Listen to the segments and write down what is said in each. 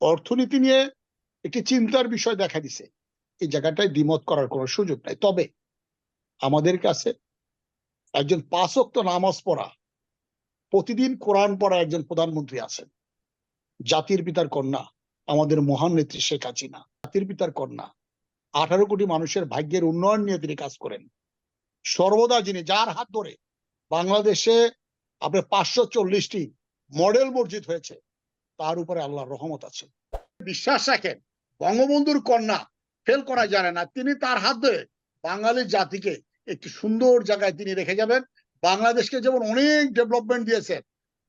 অর্থনীতি নিয়ে একটি চিন্তার বিষয় দেখা দিছে। এই জায়গাটায় দ্বিমত করার কোনো সুযোগ নাই। তবে আমাদের কাছে একজন পাঁচক্ত নামাজ পড়া, প্রতিদিন কোরআন পড়া একজন প্রধানমন্ত্রী আছেন। জাতির পিতার কন্যা, আমাদের মহান নেত্রী শেখ হাসিনা। জাতির পিতার কন্যা, আঠারো কোটি মানুষের ভাগ্যের উন্নয়ন নিয়ে তিনি কাজ করেন। সর্বদা যিনি যার হাত ধরে বাংলাদেশে আপনার পাঁচশো চল্লিশটি মডেল মসজিদ হয়েছে তার উপরে আল্লাহর রহমত আছে। বিশ্বাস রাখেন বঙ্গবন্ধুর কন্যা ফেল করা জানে না। তিনি তার হাত ধরে বাঙালি জাতিকে একটি সুন্দর জায়গায় তিনি রেখে যাবেন। বাংলাদেশকে যেমন অনেক ডেভেলপমেন্ট দিয়েছেন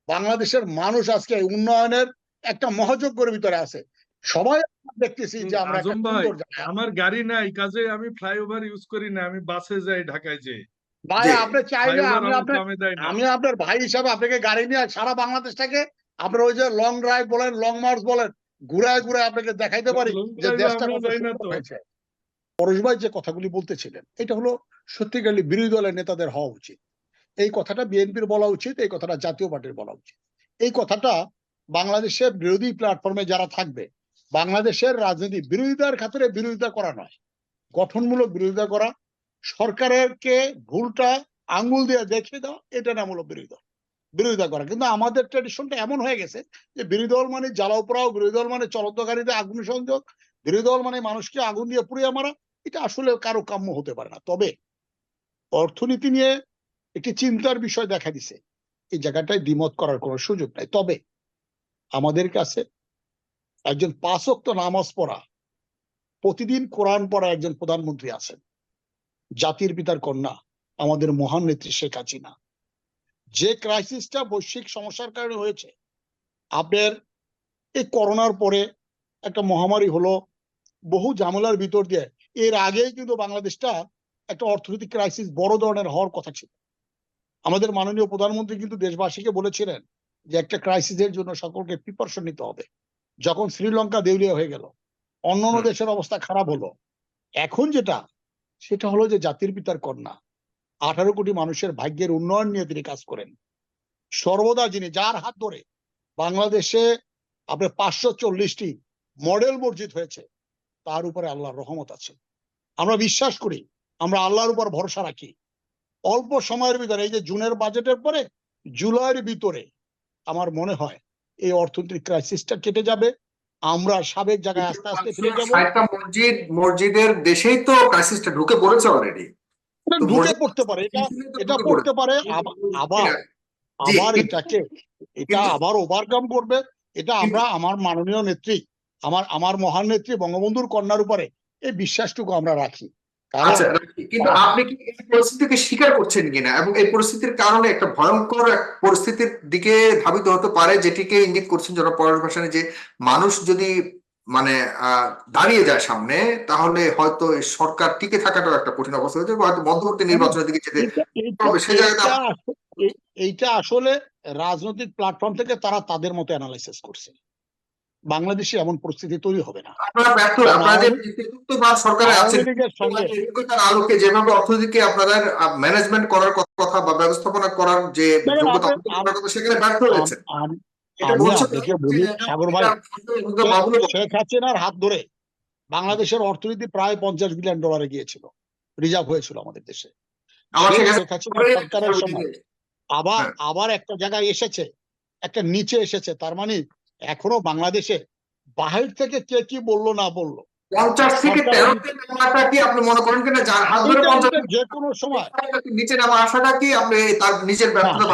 বাংলাদেশের মানুষ আজকে উন্নয়নের একটা মহাযজ্ঞের ভিতরে আছে। সবাই দেখতেছি যে আমরা আমার গাড়ি নাই কাজে আমি ফ্লাইওভার ইউজ করি না আমি বাসে যাই ঢাকায় যে ভাই আপনি চাইলে আমি আপনার না। আমি আপনার ভাই হিসাবে আপনাকে গাড়ি নিয়ে সারা বাংলাদেশটাকে আপনার ওই যে লং ড্রাইভ বলেন লং মার্চ বলেন ঘুরায় ঘুরায় আপনাকে দেখাইতে পারি যে দেশটা পরশ ভাই যে কথাগুলি বলতেছিলেন এটা হলো সত্যিকারই বিরোধী দলের নেতাদের হওয়া উচিত। এই কথাটা বিএনপির বলা উচিত এই কথাটা জাতীয় পার্টির বলা উচিত। এই কথাটা বাংলাদেশের বিরোধী প্ল্যাটফর্মে যারা থাকবে বাংলাদেশের রাজনীতি বিরোধিতার ক্ষেত্রে বিরোধিতা করা নয় গঠনমূলক বিরোধিতা করা সরকারেরকে ভুলটা আঙ্গুল দিয়ে দেখিয়ে দাও এটা নাম হলো বিরোধী দল। বিরোধিতা করা। কিন্তু আমাদের ট্রেডিশনটা এমন হয়ে গেছে যে বিরোধী দল মানে জ্বালাও পোড়াও বিরোধী দল মানে চলন্ত গাড়িতে আগুন সংযোগ, বিরোধী দল মানে মানুষকে আগুন দিয়ে পুড়িয়ে মারা। এটা আসলে কারও কাম্য হতে পারে না। তবে অর্থনীতি নিয়ে একটি চিন্তার বিষয় দেখা দিছে। এই জায়গাটায় দ্বিমত করার কোনো সুযোগ নাই। তবে আমাদের কাছে একজন পাঁচক্ত নামাজ পড়া, প্রতিদিন কোরআন পড়া একজন প্রধানমন্ত্রী আছেন। জাতির পিতার কন্যা, আমাদের মহান নেত্রী শেখ হাসিনা। যে ক্রাইসিসটা বৈশ্বিক সমস্যার কারণে হয়েছে আপনার এই করোনার পরে একটা মহামারী হলো বহু ঝামেলার ভিতর দিয়ে। এর আগেই কিন্তু বাংলাদেশটা একটা অর্থনৈতিক ক্রাইসিস বড় ধরনের হওয়ার কথা ছিল। আমাদের মাননীয় প্রধানমন্ত্রী কিন্তু দেশবাসীকে বলেছিলেন যে একটা ক্রাইসিসের জন্য সকলকে প্রিপারেশন নিতে হবে। যখন শ্রীলঙ্কা দেউলিয়া হয়ে গেল অন্যান্য দেশের অবস্থা খারাপ হলো। এখন যেটা সেটা হলো যে জাতির পিতার কন্যা। আঠারো কোটি মানুষের ভাগ্যের উন্নয়ন নিয়ে তিনি কাজ করেন। সর্বদা যিনি যার হাত ধরে বাংলাদেশে আপনার পাঁচশো চল্লিশটি মডেল মসজিদ হয়েছে, তার উপরে আল্লাহর রহমত আছে। আমরা বিশ্বাস করি, আমরা আল্লাহর উপর ভরসা রাখি। অল্প সময়ের ভিতরে, এই যে জুনের বাজেটের পরে, জুলাইয়ের ভিতরে আমার মনে হয় এই অর্থনৈতিক ক্রাইসিসটা কেটে যাবে। আমরা সাবেক জায়গায় আস্তে আস্তে ফিরে যাব। মসজিদ, মসজিদের দেশেই তো ক্রাইসিসটা ঢুকে পড়েছে অলরেডি ঢুকে পড়তে পারে এটা এটা পড়তে পারে আবার আবার এটাকে এটা আবার ওভারকাম করবে। এটা আমরা আমার মাননীয় নেত্রী আমার আমার মহান নেত্রী বঙ্গবন্ধুর কন্যার উপরে এই বিশ্বাসটুকু আমরা রাখি। আচ্ছা কিন্তু আপনি কি এই পরিস্থিতিকে স্বীকার করছেন কিনা? এবং এই পরিস্থিতির কারণে একটা ভয়ঙ্কর এক পরিস্থিতির দিকে ধাবিত হতে পারে যেটিকে ইঙ্গিত করছেন যারা পরেশ ভাসানী যে মানুষ যদি মানে দাঁড়িয়ে যায় সামনে তাহলে হয়তো সরকার টিকে থাকাটাও একটা কঠিন অবস্থা হয়েছে হয়তো মধ্যবর্তী নির্বাচনের দিকে যেতে এইটা- সে আসলে রাজনৈতিক প্ল্যাটফর্ম থেকে তারা তাদের মতো অ্যানালাইসিস করছে। বাংলাদেশে এমন পরিস্থিতি তৈরি হবে না। আপনারা ব্যর্থ আপনাদের সরকারে আছেন আলোকে যেভাবে অর্থনীতিকে আপনাদের ম্যানেজমেন্ট করার কথা বা ব্যবস্থাপনা করার যে যোগ্যতা সেখানে ব্যর্থ হয়েছে সাগর ভাই, শেখ হাসিনার হাত ধরে বাংলাদেশের অর্থনীতি প্রায় পঞ্চাশ বিলিয়ন ডলারে গিয়েছিল রিজার্ভ হয়েছিল আমাদের দেশে। আবার হ্যাঁ। আবার একটা জায়গায় এসেছে একটা নিচে এসেছে তার মানে এখনও বাংলাদেশে বাহির থেকে কে কি বলল না বলল পঞ্চাশ থেকে নামাটা কি আপনি মনে করেন কিনা? যার হাত ধরে পঞ্চাশ যে কোনো সময়। নিচে নামা আসাটা কি আপনি তার নিজের ব্যর্থতা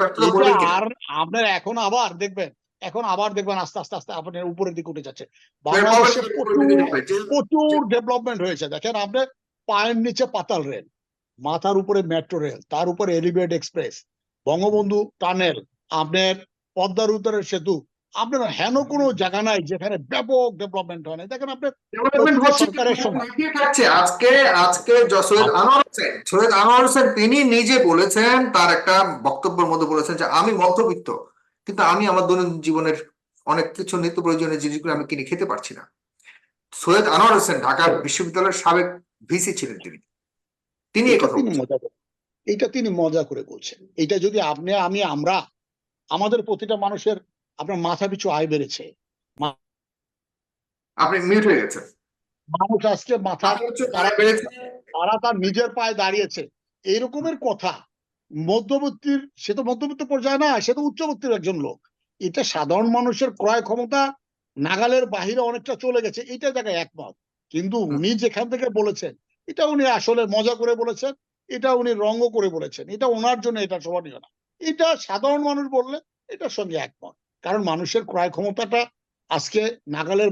ব্যর্থতা আর আপনার এখন আবার দেখবেন এখন আবার দেখবেন আস্তে আস্তে আস্তে আপনার উপরের দিকে উঠে যাচ্ছে। বাংলাদেশে প্রচুর ডেভেলপমেন্ট হয়েছে। দেখেন আপনার পায়ের নিচে পাতাল রেল মাথার উপরে মেট্রো রেল তার উপরে এলিভেট এক্সপ্রেস বঙ্গবন্ধু টানেল আপনার পদ্মার উত্তরের সেতু আপনার হেন কোনো জায়গা নাই যেখানে ব্যাপক ডেভেলপমেন্ট হয় না দেখেন আপনার। থাকছে। আজকে আজকে সৈয়দ আনোয়ার হোসেন সৈয়দ আনোয়ার হোসেন তিনি নিজে বলেছেন তার একটা বক্তব্যের মধ্যে বলেছেন যে আমি মধ্যবিত্ত কিন্তু আমি আমার দৈনন্দিন জীবনের অনেক কিছু নিত্য প্রয়োজনীয় জিনিসগুলো আমি কিনে খেতে পারছি না। সৈয়দ আনোয়ার হোসেন ঢাকা বিশ্ববিদ্যালয়ের সাবেক ভিসি ছিলেন তিনি। তিনি এটা তিনি মজা করে বলছেন। এটা যদি আপনি আমি আমরা আমাদের প্রতিটা মানুষের আপনার মাথা পিছু আয় বেড়েছে। আপনি মিউট হয়ে গেছেন। মানুষ আজকে মাথা তারা তারা তার নিজের পায়ে দাঁড়িয়েছে। এইরকমের কথা মধ্যবর্তীর সে তো মধ্যবিত্ত পর্যায়ে না সে তো উচ্চবর্তীর একজন লোক। এটা সাধারণ মানুষের ক্রয় ক্ষমতা নাগালের বাহিরে অনেকটা চলে গেছে এটা জায়গায় একমত। কিন্তু উনি যেখান থেকে বলেছেন এটা উনি আসলে মজা করে বলেছেন এটা উনি রঙ্গ করে বলেছেন এটা ওনার জন্য এটা শোভনীয় না। এটা সাধারণ মানুষ বললে এটার সঙ্গে একমত। কারণ মানুষের ক্রয় ক্ষমতাটা আজকে নাগালের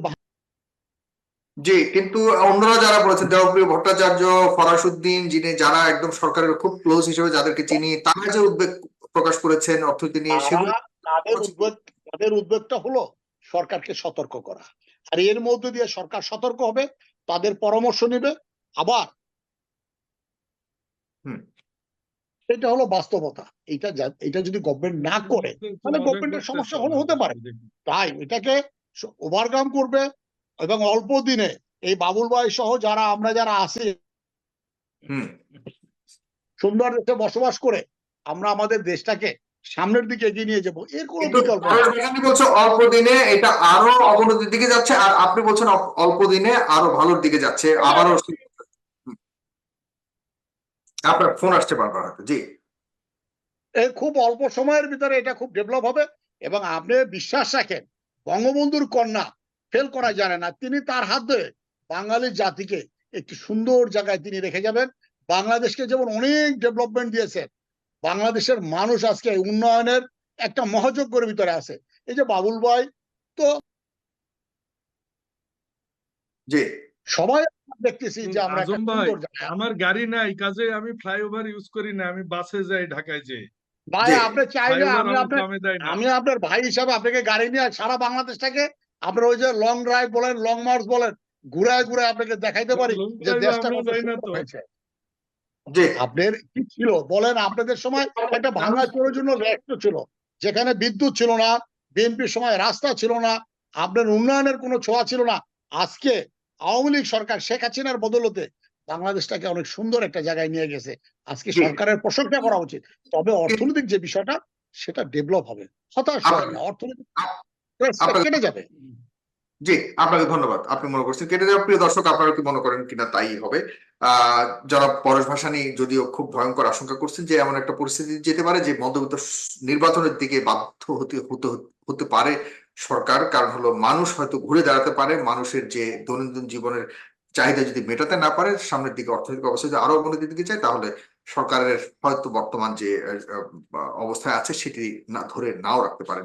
জি কিন্তু অন্যরা যারা বলেছেন দেবপ্রিয় ভট্টাচার্য ফরাসুদ্দিন যিনি যারা একদম সরকারের খুব ক্লোজ হিসেবে যাদেরকে চিনি তারা যে উদ্বেগ প্রকাশ করেছেন অর্থনীতি নিয়ে সেগুলো তাদের উদ্বেগ তাদের উদ্বেগটা হলো সরকারকে সতর্ক করা আর এর মধ্যে দিয়ে সরকার সতর্ক হবে তাদের পরামর্শ নেবে আবার হুম। এটা হলো বাস্তবতা। এটা এটা যদি গভর্নমেন্ট না করে তাহলে গভর্নমেন্টের সমস্যা হলো হতে পারে। তাই এটাকে ওভারকাম করবে এবং অল্প দিনে এই বাবুল ভাই সহ যারা আমরা যারা আছি সুন্দর দেশে বসবাস করে আমরা আমাদের দেশটাকে সামনের দিকে এগিয়ে নিয়ে যাব। এর কোনো বিকল্প। পরেশ অল্প দিনে এটা আরও অবনতির দিকে যাচ্ছে আর আপনি বলছেন অল্প দিনে আরও ভালোর দিকে যাচ্ছে আবারও হুম। আপনার ফোন আসছে বারবার হাতে জি। এই খুব অল্প সময়ের ভিতরে এটা খুব ডেভেলপ হবে এবং আপনি বিশ্বাস রাখেন বঙ্গবন্ধুর কন্যা ফেল করা জানে না তিনি তার হাত ধরে বাঙালি জাতিকে একটি সুন্দর জায়গায় তিনি রেখে যাবেন। বাংলাদেশকে যেমন অনেক ডেভেলপমেন্ট দিয়েছেন বাংলাদেশের মানুষ আজকে উন্নয়নের একটা মহাযজ্ঞের ভিতরে আছে। এই যে বাবুল ভাই জি। সবাই দেখতেছি যে আমরা। আমার গাড়ি নাই কাজে আমি ফ্লাইওভার ইউজ করি না আমি বাসে যাই ঢাকায় যে ভাই আপনি চাইলে আমি আমি আপনার ভাই হিসাবে আপনাকে গাড়ি নিয়ে সারা বাংলাদেশটাকে আপনার ওই যে লং ড্রাইভ বলেন লং মার্চ বলেন ঘুরায় ঘুরায় আপনাকে দেখাইতে পারি যে দেশটা আপনার কি ছিল? বলেন আপনাদের সময় একটা ভাঙা চোরের জন্য রাষ্ট্র ছিল যেখানে বিদ্যুৎ ছিল না বিএনপির সময় রাস্তা ছিল না আপনার উন্নয়নের কোনো ছোঁয়া ছিল না। আজকে আওয়ামী লীগ সরকার শেখ হাসিনার বদলতে বাংলাদেশটাকে অনেক সুন্দর একটা জায়গায় নিয়ে গেছে। আজকে জি। সরকারের প্রশংসা করা উচিত। তবে অর্থনৈতিক যে বিষয়টা সেটা ডেভেলপ হবে। হতাশ হয় না অর্থনৈতিক কেটে যাবে। জি আপনাকে ধন্যবাদ। আপনি মনে করছেন কেটে যাওয়া প্রিয় দর্শক আপনারা কি মনে করেন কিনা তাই হবে। আহ যারা পরেশ ভাসানী যদিও খুব ভয়ঙ্কর আশঙ্কা করছেন যে এমন একটা পরিস্থিতি যেতে পারে যে মধ্যবিত্ত নির্বাচনের দিকে বাধ্য হতে হতে হতে পারে সরকার, কারণ হলো মানুষ হয়তো ঘুরে দাঁড়াতে পারে, মানুষের যে দৈনন্দিন জীবনের চাহিদা যদি মেটাতে না পারে, সামনের দিকে অর্থনৈতিক অবস্থা যদি আরও অবনতির দিকে যায়, তাহলে সরকারের হয়তো বর্তমান যে অবস্থায় আছে, সেটি না, ধরে নাও রাখতে পারে।